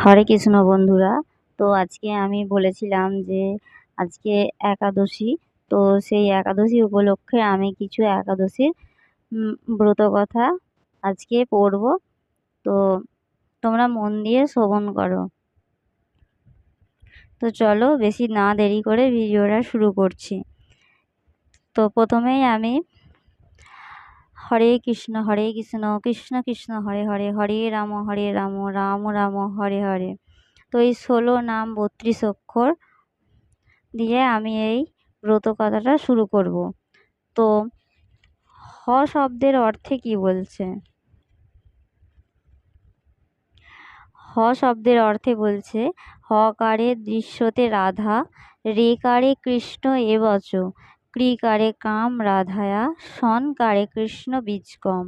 হরে কৃষ্ণ বন্ধুরা। তো আজকে আমি বলেছিলাম যে আজকে একাদশী, তো সেই একাদশী উপলক্ষে আমি কিছু একাদশীর ব্রত কথা আজকে পড়ব। তো তোমরা মন দিয়ে শ্রবণ করো। তো চলো বেশি না দেরি করে ভিডিওটা শুরু করছি। তো প্রথমেই আমি হরে কৃষ্ণ হরে কৃষ্ণ কৃষ্ণ কৃষ্ণ, হরে হরে হরে রাম হরে রাম রাম রাম, হরে হরে। তো এই ষোলো নাম বত্রিশ অক্ষর দিয়ে আমি এই ব্রত কথাটা শুরু করব। তো হ শব্দের অর্থে কি বলছে? হ শব্দের অর্থে বলছে, হকারে দৃশ্যতে রাধা, রেকারে কৃষ্ণ এবচ ক্রিকারে কাম রাধায়া সন কারে কৃষ্ণ বীজকম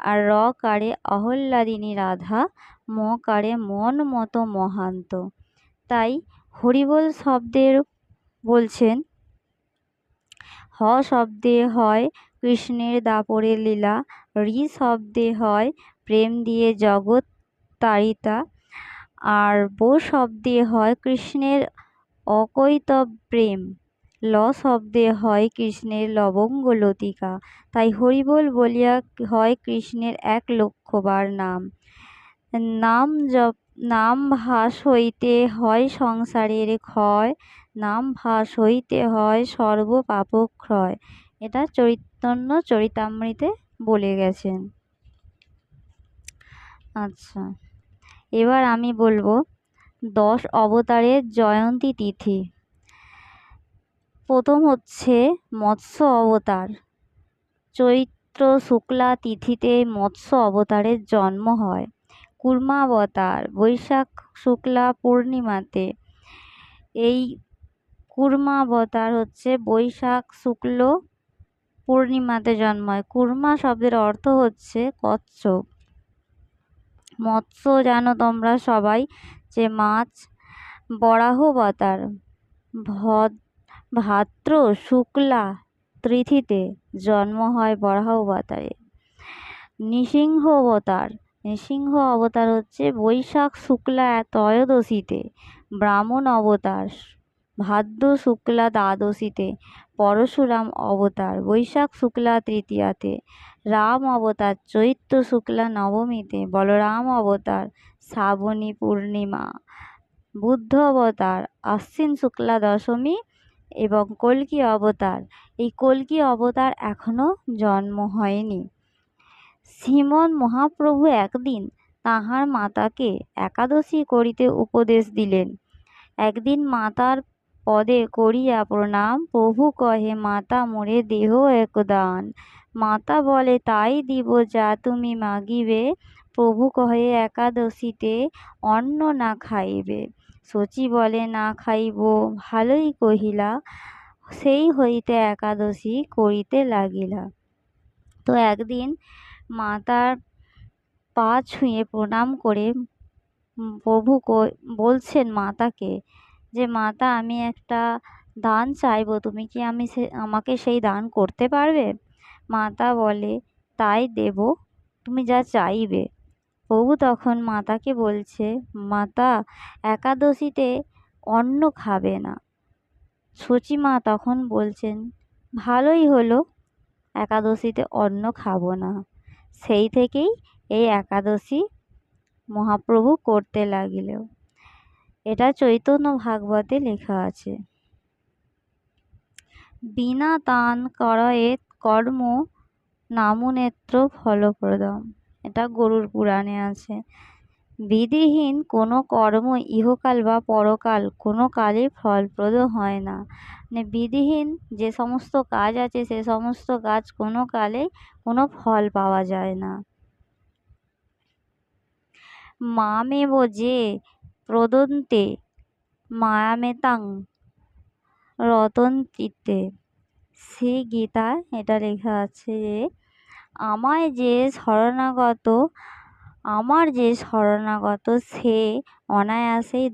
আর র কারে অহল্লাদিনী রাধা, ম কারে মন মতো মহান্ত। তাই হরিবোল শব্দের বলছেন, হ শব্দে হয় কৃষ্ণের দাপরের লীলা, রি শব্দে হয় প্রেম দিয়ে জগৎ তারিতা, আর বো শব্দে হয় কৃষ্ণের অকৈতব প্রেম। ল শব্দে হয় কৃষ্ণের লবঙ্গ লতিকা তাই হরিবোল বলিয়া হয় কৃষ্ণের এক লক্ষবার নাম। নাম জপ, নাম ভাস হইতে হয় সংসারের ক্ষয়, নাম ভাস হইতে হয় সর্ব পাপক্ষয় এটা চৈতন্য চরিতামৃতে বলে গেছেন। আচ্ছা এবার আমি বলব, দশ অবতারের জয়ন্তী তিথি। প্রথম হচ্ছে মৎস্য অবতার। চৈত্র শুক্লা তিথিতে মৎস্য অবতারের জন্ম হয়। কুর্মাবতার বৈশাখ শুক্লা পূর্ণিমাতে। এই কুর্মাবতার হচ্ছে বৈশাখ শুক্ল পূর্ণিমাতে জন্মায় কুর্মা শব্দের অর্থ হচ্ছে কচ্ছপ। মৎস্য জানো তোমরা সবাই যে মাছ বরাহবতার ভদ ভাদ্র শুক্লা তিথিতে জন্ম হয় বরাহ অবতারে। নৃসিংহ অবতার। নৃসিংহ অবতার হচ্ছে বৈশাখ শুক্লা ত্রয়োদশীতে। ব্রাহ্মণ অবতার। ভাদ্র শুক্লা দ্বাদশীতে। পরশুরাম অবতার। বৈশাখ শুক্লা তৃতীয়াতে। রাম অবতার। চৈত্র শুক্লা নবমীতে। বলরাম অবতার। শ্রাবণী পূর্ণিমা। বুদ্ধ অবতার। আশ্বিন শুক্লা দশমী। এবং কল্কি অবতার। এই কল্কি অবতার এখনও জন্ম হয়নি। শ্রীমন মহাপ্রভু একদিন তাহার মাতাকে একাদশী করিতে উপদেশ দিলেন। একদিন মাতার পদে করিয়া প্রণাম, প্রভু কহে, মাতা মোরে দেহ একদান মাতা বলে, তাই দিব যা তুমি মাগিবে। প্রভু কহে, একাদশীতে অন্ন না খাইবে। শচী বলে, না খাইব। ভালোই কহিলা, সেই হইতে একাদশী করিতে লাগিলা তো একদিন মাতার পা ছুঁয়ে প্রণাম করে প্রভু বলছেন মাতাকে যে, মাতা, আমি একটা দান চাইব। তুমি কি আমি সে, আমাকে সেই দান করতে পারবে মাতা বলে, তাই দেব। তুমি যা চাইবে। প্রভু তখন মাতাকে বলছে, মাতা, একাদশীতে অন্ন খাবে না। মা তখন বলছেন, ভালোই হলো, একাদশীতে অন্ন খাব না। সেই থেকেই এই একাদশী মহাপ্রভু করতে লাগিল এটা চৈতন্য ভাগবতে লেখা আছে। বিনা তান করয়েত কর্ম নামনেত্র ফলপ্রদম। এটা গরুর পুরাণে আছে। বিধিহীন কোনো কর্ম ইহকাল বা পরকাল কোনো কালে ফলপ্রদ হয় না। মানে বিধিহীন যে সমস্ত কাজ আছে, সে সমস্ত কাজ কোনো কালে কোনো ফল পাওয়া যায় না। মামেব যে প্রদন্তে মায়ামেতাং চিত্তে। শ্রী গীতা এটা লেখা আছে যে আমায় যে শরণাগত আমার যে শরণাগত সে অনায়াসেই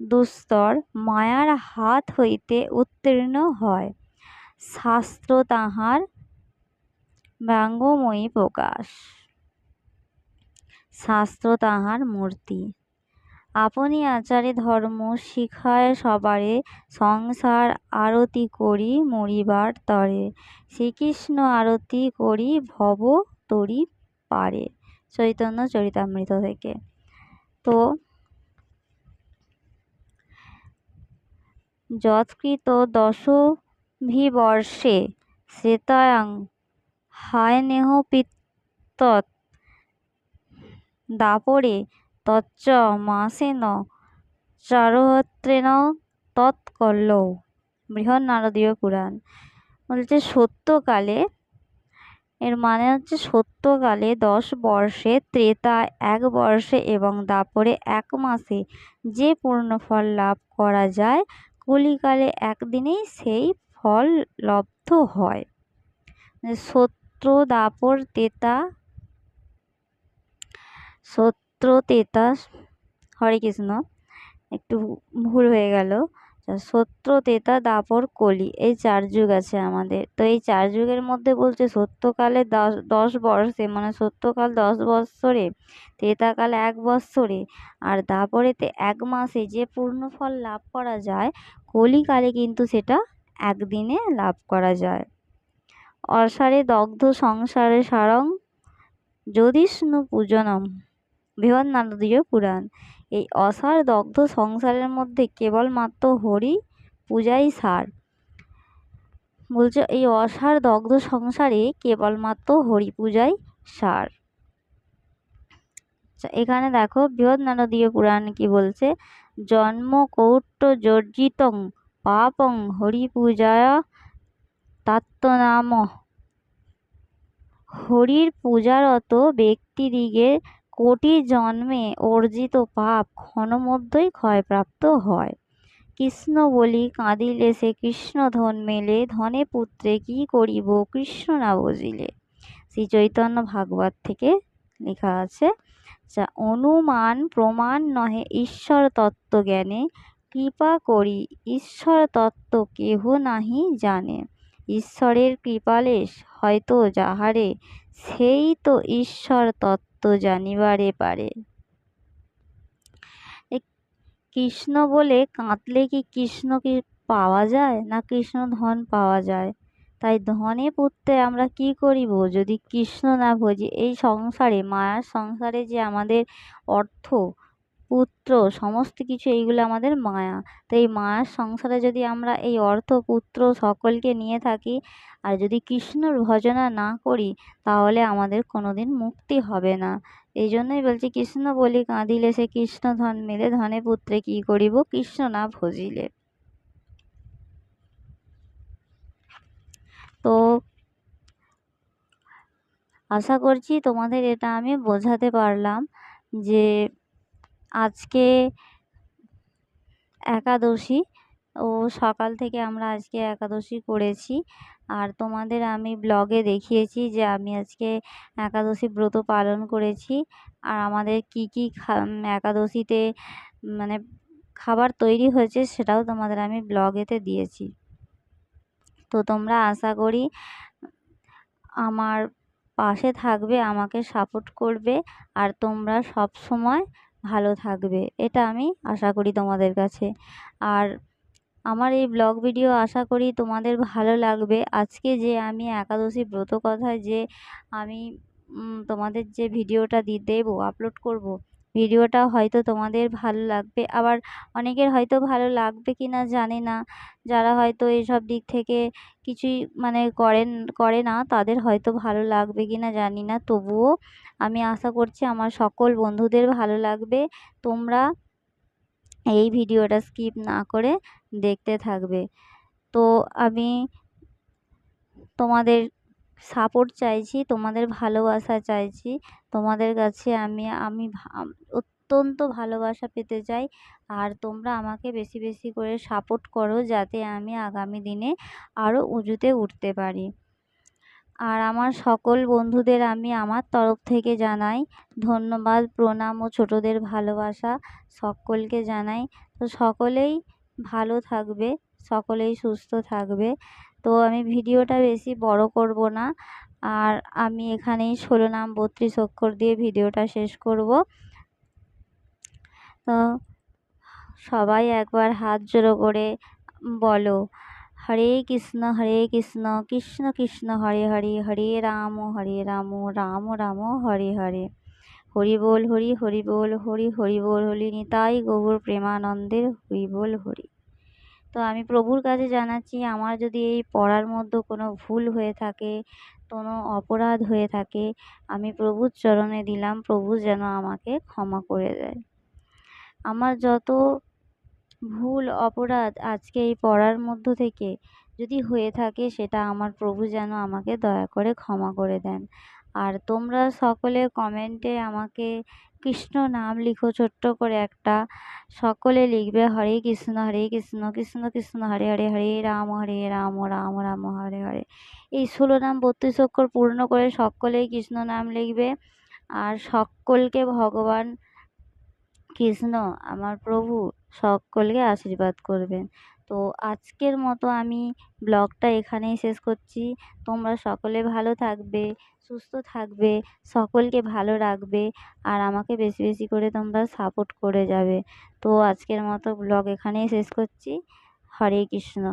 দুস্তর মায়ার হাত হইতে উত্তীর্ণ হয়। শাস্ত্র তাহার ব্যঙ্গময়ী প্রকাশ। শাস্ত্র তাহার মূর্তি। আপনি আচারে ধর্ম শিখায় সবারে সংসার আরতি করি মরিবার তরে। শ্রীকৃষ্ণ আরতি করি ভব তরি পারে। চৈতন্য চরিতামৃত থেকে। তো, যৎকৃত দশভিবর্ষে শ্রেতায়াং হায়নেহ পিত্তৎ দাপরে তচ্চ মাসেন চারহত্রেণ তৎকল্লৌ বৃহৎ নারদীয় পুরাণ। বলছে সত্যকালে, এর মানে হচ্ছে সত্যকালে দশ বর্ষে, ত্রেতা এক বর্ষে এবং দাপরে এক মাসে যে পূর্ণ ফল লাভ করা যায়, কলিকালে একদিনেই সেই ফল লব্ধ হয়। সত্য দাপর তেতা সত্য তেতা হরে কৃষ্ণ। একটু ভুল হয়ে গেল। সত্য তেতা দাপর কলি, এই চার যুগ আছে আমাদের। তো এই চার যুগের মধ্যে বলছে সত্যকালে দশ দশ বর্ষে মানে সত্যকাল দশ বৎসরে ত্রেতাকাল এক বৎসরে, আর দাপরেতে এক মাসে যে পূর্ণ ফল লাভ করা যায়, কলিকালে কিন্তু সেটা একদিনে লাভ করা যায়। অসারে দগ্ধ সংসারে সারং, যদিষ্ণু পূজনম। বৃহৎ নারদীয় পুরাণ। এই অসার দগ্ধ সংসারের মধ্যে কেবলমাত্র হরি পূজাই সার। বলছে এই অসার দগ্ধ সংসারে কেবলমাত্র হরি পূজাই সার। আচ্ছা, এখানে দেখো বৃহৎ নারদীয় পুরাণ কি বলছে? জন্ম কৌট্য জর্জিতং পাপং হরি পূজায় তাত্তনাম হরির পূজারত ব্যক্তিদিগের কোটি জন্মে অর্জিত পাপ ক্ষণমধ্যেই ক্ষয়প্রাপ্ত হয়। কৃষ্ণ বলি, কাঁদিলে সে কৃষ্ণ ধন মেলে, ধনে পুত্রে কি করিব, কৃষ্ণ না বুঝিলে। শ্রী চৈতন্য ভাগবত থেকে লেখা আছে, যা অনুমান প্রমাণ নহে ঈশ্বর তত্ত্ব জ্ঞানে, কৃপা করি ঈশ্বর তত্ত্ব কেহ নাহি জানে। ঈশ্বরের কৃপালেশ হয়তো যাহারে, সেই তো ঈশ্বর তত্ত্ব জানিবারে পারে। কৃষ্ণ বলে কাঁদলে কি কৃষ্ণ কি পাওয়া যায় না কৃষ্ণ ধন পাওয়া যায়? তাই ধনে পুত্রে আমরা কি করিব? যদি কৃষ্ণ না ভজি এই সংসারে, মায়ার সংসারে যে আমাদের অর্থ পুত্র, সমস্ত কিছু এইগুলো আমাদের মায়া। তো এই মায়ার সংসারে যদি আমরা এই অর্থ পুত্র সকলকে নিয়ে থাকি, আর যদি কৃষ্ণর ভজনা না করি, তাহলে আমাদের কোনো দিন মুক্তি হবে না। এই জন্যই বলছি, কৃষ্ণ বলি কাঁদিলে সে কৃষ্ণ ধন মিলে, ধনে পুত্রে কি করিব, কৃষ্ণ না ভজিলে। তো আশা করছি তোমাদের এটা আমি বোঝাতে পারলাম যে আজকে একাদশী। ও সকাল থেকে আমরা আজকে একাদশী করেছি। আর তোমাদের আমি ব্লগে দেখিয়েছি যে আমি আজকে একাদশী ব্রত পালন করেছি। আর আমাদের কী কী একাদশীতে মানে খাবার তৈরি হয়েছে সেটাও তোমাদের আমি ব্লগেতে দিয়েছি। তো তোমরা আশা করি আমার পাশে থাকবে, আমাকে সাপোর্ট করবে। আর তোমরা সব সময় ভালো থাকবে, এটা আমি আশা করি তোমাদের কাছে। আর আমার এই ব্লগ ভিডিও আশা করি তোমাদের ভালো লাগবে। আজকে যে আমি একাদশী ব্রত কথা যে আমি তোমাদের যে ভিডিওটা দি, দেবো আপলোড করব ভিডিওটা হয়তো তোমাদের ভালো লাগবে। আবার অনেকের হয়তো ভালো লাগবে কি না জানি না। যারা হয়তো এসব দিক থেকে কিছুই মানে করেন, করে না, তাদের হয়তো ভালো লাগবে কি না জানি না। তবুও আমি আশা করছি আমার সকল বন্ধুদের ভালো লাগবে। তোমরা এই ভিডিওটা স্কিপ না করে দেখতে থাকবে। তো আমি তোমাদের সাপোর্ট চাইছি, তোমাদের ভালোবাসা চাইছি। তোমাদের কাছে আমি আমি অত্যন্ত ভালোবাসা পেতে চাই। আর তোমরা আমাকে বেশি বেশি করে সাপোর্ট করো যাতে আমি আগামী দিনে আরও উঁচুতে উঠতে পারি। আর আমার সকল বন্ধুদের আমি আমার তরফ থেকে জানাই ধন্যবাদ, প্রণাম ও ছোটোদের ভালোবাসা সকলকে জানাই। তো সকলেই ভালো থাকবে, সকলেই সুস্থ থাকবে। তো আমি ভিডিওটা বেশি বড় করব না। আর আমি এখানেই ষোলো নাম বত্রিশ অক্ষর দিয়ে ভিডিওটা শেষ করব। তো সবাই একবার হাত জোড়ো করে বলো, হরে কৃষ্ণ হরে কৃষ্ণ কৃষ্ণ কৃষ্ণ, হরে হরে হরে রাম হরে রাম রাম রাম, হরে হরে। হরি বল, হরি হরি বল, হরি হরি বল হরি নিতাই গৌর প্রেমানন্দের, হরি বল, হরি। তো আমি প্রভুর কাছে জানাচ্ছি, আমার যদি এই পড়ার মধ্যে কোনো ভুল হয়ে থাকে, কোনো অপরাধ হয়ে থাকে, আমি প্রভুর চরণে দিলাম, প্রভু যেন আমাকে ক্ষমা করে দেয়। আমার যত ভুল, অপরাধ আজকে এই পড়ার মধ্য থেকে যদি হয়ে থাকে, সেটা আমার প্রভু যেন আমাকে দয়া করে ক্ষমা করে দেন। আর তোমরা সকলে কমেন্টে আমাকে কৃষ্ণ নাম লিখো ছোট্ট করে একটা। সকলে লিখবে হরে কৃষ্ণ হরে কৃষ্ণ কৃষ্ণ কৃষ্ণ, হরে হরে হরে রাম হরে রাম রাম রাম, হরে হরে। এই ষোলো নাম বত্রিশ অক্ষর পূর্ণ করে সকলেই কৃষ্ণ নাম লিখবে। আর সকলকে ভগবান কৃষ্ণ, আমার প্রভু, সকলকে আশীর্বাদ করবেন। তো আজকের মতো আমি ব্লগটা এখানেই শেষ করছি। তোমরা সকলে ভালো থাকবে, সুস্থ থাকবে, সকলকে ভালো রাখবে আর আমাকে বেশি বেশি করে তোমরা সাপোর্ট করে যাবে। তো আজকের মতো ব্লগ এখানেই শেষ করছি। হরে কৃষ্ণ।